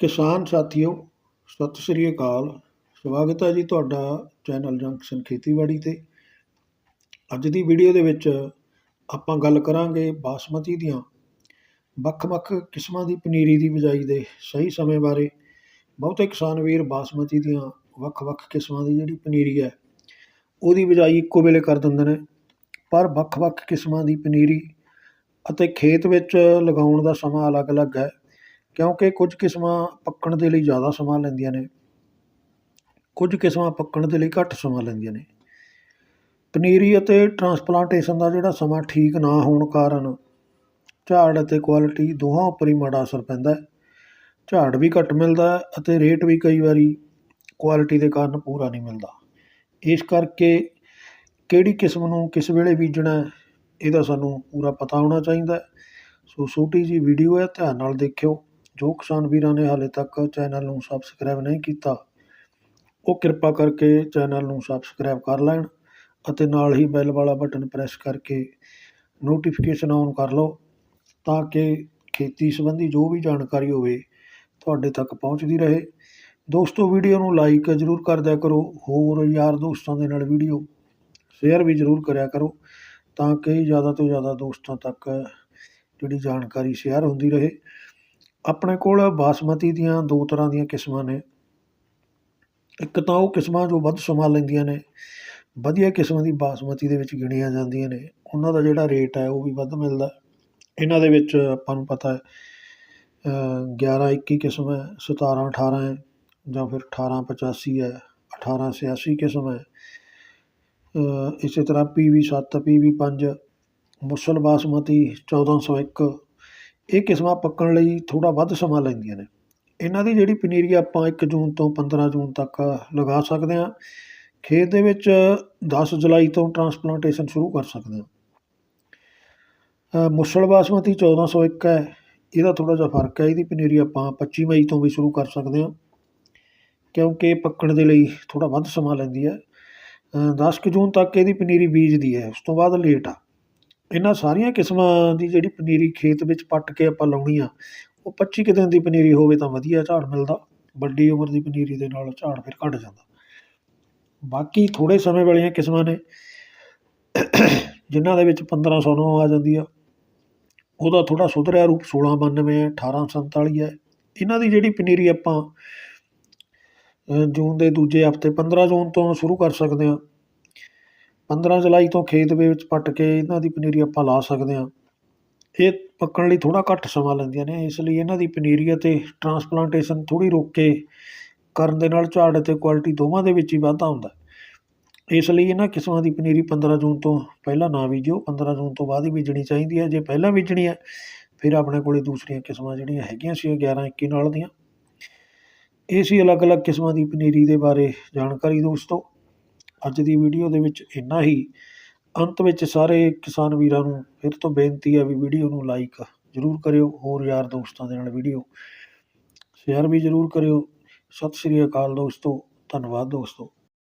ਕਿਸਾਨ ਸਾਥੀਓ, ਸਤਿ ਸ੍ਰੀ ਅਕਾਲ। ਸਵਾਗਤ ਹੈ ਜੀ ਤੁਹਾਡਾ ਚੈਨਲ ਜੰਕਸ਼ਨ ਖੇਤੀਬਾੜੀ 'ਤੇ। ਅੱਜ ਦੀ ਵੀਡੀਓ ਦੇ ਵਿੱਚ ਆਪਾਂ ਗੱਲ ਕਰਾਂਗੇ ਬਾਸਮਤੀ ਦੀਆਂ। ਵੱਖ-ਵੱਖ ਕਿਸਮਾਂ ਦੀ ਪਨੀਰੀ ਦੀ ਬਿਜਾਈ ਦੇ ਸਹੀ ਸਮੇਂ ਬਾਰੇ। ਬਹੁਤੇ ਕਿਸਾਨ ਵੀਰ ਬਾਸਮਤੀ ਦੀਆਂ ਵੱਖ-ਵੱਖ ਕਿਸਮਾਂ ਦੀ ਜਿਹੜੀ ਪਨੀਰੀ ਹੈ, ਉਹਦੀ ਬਿਜਾਈ ਇੱਕੋ ਵੇਲੇ ਕਰ ਦਿੰਦੇ ਨੇ। ਪਰ ਵੱਖ-ਵੱਖ ਕਿਸਮਾਂ ਦੀ ਪਨੀਰੀ ਅਤੇ ਖੇਤ ਵਿੱਚ ਲਗਾਉਣ ਦਾ ਸਮਾਂ ਅਲੱਗ-ਅਲੱਗ ਹੈ। ਕਿਉਂਕਿ ਕੁਝ ਕਿਸਮਾਂ ਪੱਕਣ ਦੇ ਲਈ ਜ਼ਿਆਦਾ ਸਮਾਂ ਲੈਂਦੀਆਂ ਨੇ, ਕੁਝ ਕਿਸਮਾਂ ਪੱਕਣ ਦੇ ਲਈ ਘੱਟ ਸਮਾਂ ਲੈਂਦੀਆਂ ਨੇ। ਪਨੀਰੀ ਅਤੇ ਟਰਾਂਸਪਲਾਂਟੇਸ਼ਨ ਦਾ ਜਿਹੜਾ ਸਮਾਂ ਠੀਕ ਨਾ ਹੋਣ ਕਾਰਨ ਝਾੜ ਅਤੇ ਕੁਆਲਿਟੀ ਦੋਹਾਂ ਉੱਪਰ ਹੀ ਮਾੜਾ ਅਸਰ ਪੈਂਦਾ ਹੈ। ਝਾੜ ਵੀ ਘੱਟ ਮਿਲਦਾ ਹੈ ਅਤੇ ਰੇਟ ਵੀ ਕਈ ਵਾਰੀ ਕੁਆਲਿਟੀ ਦੇ ਕਾਰਨ ਪੂਰਾ ਨਹੀਂ ਮਿਲਦਾ। ਇਸ ਕਰਕੇ ਕਿਹੜੀ ਕਿਸਮ ਨੂੰ ਕਿਸ ਵੇਲੇ ਬੀਜਣਾ ਇਹਦਾ ਸਾਨੂੰ ਪੂਰਾ ਪਤਾ ਹੋਣਾ ਚਾਹੀਦਾ ਸੋ ਛੋਟੀ ਜੀ ਵੀਡੀਓ ਹੈ, ਧਿਆਨ ਨਾਲ ਦੇਖਿਓ। ਜੋ ਕਿਸਾਨ ਵੀਰਾਂ ਨੇ ਹਾਲੇ ਤੱਕ ਚੈਨਲ ਨੂੰ ਸਬਸਕ੍ਰਾਈਬ ਨਹੀਂ ਕੀਤਾ, ਉਹ ਕਿਰਪਾ ਕਰਕੇ ਚੈਨਲ ਨੂੰ ਸਬਸਕ੍ਰਾਈਬ ਕਰ ਲੈਣ ਅਤੇ ਨਾਲ ਹੀ ਬੈਲ ਵਾਲਾ ਬਟਨ ਪ੍ਰੈਸ ਕਰਕੇ ਨੋਟੀਫਿਕੇਸ਼ਨ ਔਨ ਕਰ ਲਓ ਤਾਂ ਕਿ ਖੇਤੀ ਸੰਬੰਧੀ ਜੋ ਵੀ ਜਾਣਕਾਰੀ ਹੋਵੇ ਤੁਹਾਡੇ ਤੱਕ ਪਹੁੰਚਦੀ ਰਹੇ। ਦੋਸਤੋ ਵੀਡੀਓ ਨੂੰ ਲਾਈਕ ਜ਼ਰੂਰ ਕਰ ਦਿਆ ਕਰੋ, ਹੋਰ ਯਾਰ ਦੋਸਤਾਂ ਦੇ ਨਾਲ ਵੀਡੀਓ ਸ਼ੇਅਰ ਵੀ ਜ਼ਰੂਰ ਕਰਿਆ ਕਰੋ ਤਾਂ ਕਿ ਜ਼ਿਆਦਾ ਤੋਂ ਜ਼ਿਆਦਾ ਦੋਸਤਾਂ ਤੱਕ ਜਿਹੜੀ ਜਾਣਕਾਰੀ ਸ਼ੇਅਰ ਹੁੰਦੀ ਰਹੇ। ਆਪਣੇ ਕੋਲ ਬਾਸਮਤੀ ਦੀਆਂ ਦੋ ਤਰ੍ਹਾਂ ਦੀਆਂ ਕਿਸਮਾਂ ਨੇ। ਇੱਕ ਤਾਂ ਉਹ ਕਿਸਮਾਂ ਜੋ ਵੱਧ ਸਮਾਂ ਲੈਂਦੀਆਂ ਨੇ, ਵਧੀਆ ਕਿਸਮ ਦੀ ਬਾਸਮਤੀ ਦੇ ਵਿੱਚ ਗਿਣੀਆਂ ਜਾਂਦੀਆਂ ਨੇ। ਉਹਨਾਂ ਦਾ ਜਿਹੜਾ ਰੇਟ ਹੈ ਉਹ ਵੀ ਵੱਧ ਮਿਲਦਾ ਇਹਨਾਂ ਦੇ ਵਿੱਚ ਆਪਾਂ ਨੂੰ ਪਤਾ ਹੈ ਗਿਆਰਾਂ ਇੱਕੀ ਕਿਸਮ ਹੈ, ਸਤਾਰਾਂ ਅਠਾਰਾਂ ਹੈ, ਜਾਂ ਫਿਰ ਅਠਾਰਾਂ ਪਚਾਸੀ ਹੈ, ਅਠਾਰਾਂ ਛਿਆਸੀ ਕਿਸਮ ਹੈ। ਇਸੇ ਤਰ੍ਹਾਂ ਪੀ ਵੀ ਸੱਤ, ਪੀ ਵੀ ਪੰਜ, ਮੁਸਲ ਬਾਸਮਤੀ ਚੌਦਾਂ ਸੌ ਇੱਕ ਇਹ ਕਿਸਮਾਂ ਪੱਕਣ ਲਈ ਥੋੜ੍ਹਾ ਵੱਧ ਸਮਾਂ ਲੈਂਦੀਆਂ ਨੇ। ਇਹਨਾਂ ਦੀ ਜਿਹੜੀ ਪਨੀਰੀ ਆਪਾਂ 1 ਜੂਨ ਤੋਂ 15 ਜੂਨ ਤੱਕ ਲਗਾ ਸਕਦੇ ਹਾਂ। ਖੇਤ ਦੇ ਵਿੱਚ 10 ਜੁਲਾਈ ਤੋਂ ਟਰਾਂਸਪਲਾਂਟੇਸ਼ਨ ਸ਼ੁਰੂ ਕਰ ਸਕਦੇ ਹਾਂ। ਮੁਸਲ ਬਾਸਮਤੀ 1401 ਹੈ। ਇਹਦਾ ਥੋੜ੍ਹਾ ਜਿਹਾ ਫ਼ਰਕ ਹੈ। ਇਹਦੀ ਪਨੀਰੀ ਆਪਾਂ 25 ਮਈ ਤੋਂ ਵੀ ਸ਼ੁਰੂ ਕਰ ਸਕਦੇ ਹਾਂ। ਕਿਉਂਕਿ ਪੱਕਣ ਦੇ ਲਈ ਥੋੜ੍ਹਾ ਵੱਧ ਸਮਾਂ ਲੈਂਦੀ ਹੈ। 10 ਜੂਨ ਤੱਕ ਇਹਦੀ ਪਨੀਰੀ ਬੀਜਦੀ ਹੈ। ਉਸ ਤੋਂ ਬਾਅਦ ਲੇਟ ਆ। ਇਹਨਾਂ ਸਾਰੀਆਂ ਕਿਸਮਾਂ ਦੀ ਜਿਹੜੀ ਪਨੀਰੀ ਖੇਤ ਵਿੱਚ ਪੱਟ ਕੇ ਆਪਾਂ ਲਾਉਣੀ ਆ, ਉਹ 25 ਕੁ ਦਿਨ ਦੀ ਪਨੀਰੀ ਹੋਵੇ ਤਾਂ ਵਧੀਆ ਝਾੜ ਮਿਲਦਾ, ਵੱਡੀ ਉਮਰ ਦੀ ਪਨੀਰੀ ਦੇ ਨਾਲ ਝਾੜ ਫਿਰ ਘਟ ਜਾਂਦਾ। ਬਾਕੀ ਥੋੜੇ ਸਮੇਂ ਵਾਲੀਆਂ ਕਿਸਮਾਂ ਨੇ, ਜਿਨ੍ਹਾਂ ਦੇ ਵਿੱਚ 1509 ਆ ਜਾਂਦੀ ਆ। ਉਹਦਾ ਥੋੜਾ ਸੁਧਰਿਆ ਰੂਪ 1692 ਹੈ 1847 ਹੈ। ਇਹਨਾਂ ਦੀ ਜਿਹੜੀ ਪਨੀਰੀ ਆਪਾਂ ਜੂਨ ਦੇ ਦੂਜੇ ਹਫ਼ਤੇ 15 ਜੂਨ ਤੋਂ ਸ਼ੁਰੂ ਕਰ ਸਕਦੇ ਹਾਂ। 15 ਜੁਲਾਈ ਤੋਂ ਖੇਤ ਦੇ ਵਿੱਚ ਪੱਟ ਕੇ ਇਹਨਾਂ ਦੀ ਪਨੀਰੀ ਆਪਾਂ ਲਾ ਸਕਦੇ ਹਾਂ। ਇਹ ਪੱਕਣ ਲਈ ਥੋੜਾ ਘੱਟ ਸਮਾਂ ਲੈਂਦੀਆਂ ਨੇ, ਇਸ ਲਈ ਇਹਨਾਂ ਦੀ ਪਨੀਰੀ ਅਤੇ ਟਰਾਂਸਪਲਾਂਟੇਸ਼ਨ ਥੋੜੀ ਰੋਕ ਕੇ ਕਰਨ ਦੇ ਨਾਲ ਝਾੜ ਅਤੇ ਕੁਆਲਿਟੀ ਦੋਵਾਂ ਦੇ ਵਿੱਚ ਹੀ ਵਾਧਾ ਹੁੰਦਾ ਇਸ ਲਈ ਇਹਨਾਂ ਕਿਸਮਾਂ ਦੀ ਪਨੀਰੀ 15 ਜੂਨ ਤੋਂ ਪਹਿਲਾਂ ਨਾ ਬੀਜੋ 15 ਜੂਨ ਤੋਂ ਬਾਅਦ ਹੀ ਬੀਜਣੀ ਚਾਹੀਦੀ ਹੈ। ਜੇ ਪਹਿਲਾਂ ਬੀਜਣੀ ਹੈ, ਫਿਰ ਆਪਣੇ ਕੋਲੇ ਦੂਸਰੀਆਂ ਕਿਸਮਾਂ ਜਿਹੜੀਆਂ ਹੈਗੀਆਂ ਸੀ 11 21 ਨਾਲ ਦੀਆਂ। ਇਹ ਸੀ ਅਲੱਗ-ਅਲੱਗ ਕਿਸਮਾਂ ਦੀ ਪਨੀਰੀ ਦੇ ਬਾਰੇ ਜਾਣਕਾਰੀ ਦੋਸਤੋ। ਅੱਜ ਦੀ ਵੀਡੀਓ ਦੇ ਵਿੱਚ ਇੰਨਾ ਹੀ। ਅੰਤ ਵਿੱਚ ਸਾਰੇ ਕਿਸਾਨ ਵੀਰਾਂ ਨੂੰ ਫਿਰ ਤੋਂ ਬੇਨਤੀ ਹੈ ਵੀ ਵੀਡੀਓ ਨੂੰ ਲਾਈਕ ਜ਼ਰੂਰ ਕਰਿਓ, ਹੋਰ ਯਾਰ ਦੋਸਤਾਂ ਦੇ ਨਾਲ ਵੀਡੀਓ। ਸ਼ੇਅਰ ਵੀ ਜ਼ਰੂਰ ਕਰਿਓ। ਸਤਿ ਸ਼੍ਰੀ ਅਕਾਲ ਦੋਸਤੋ, ਧੰਨਵਾਦ ਦੋਸਤੋ।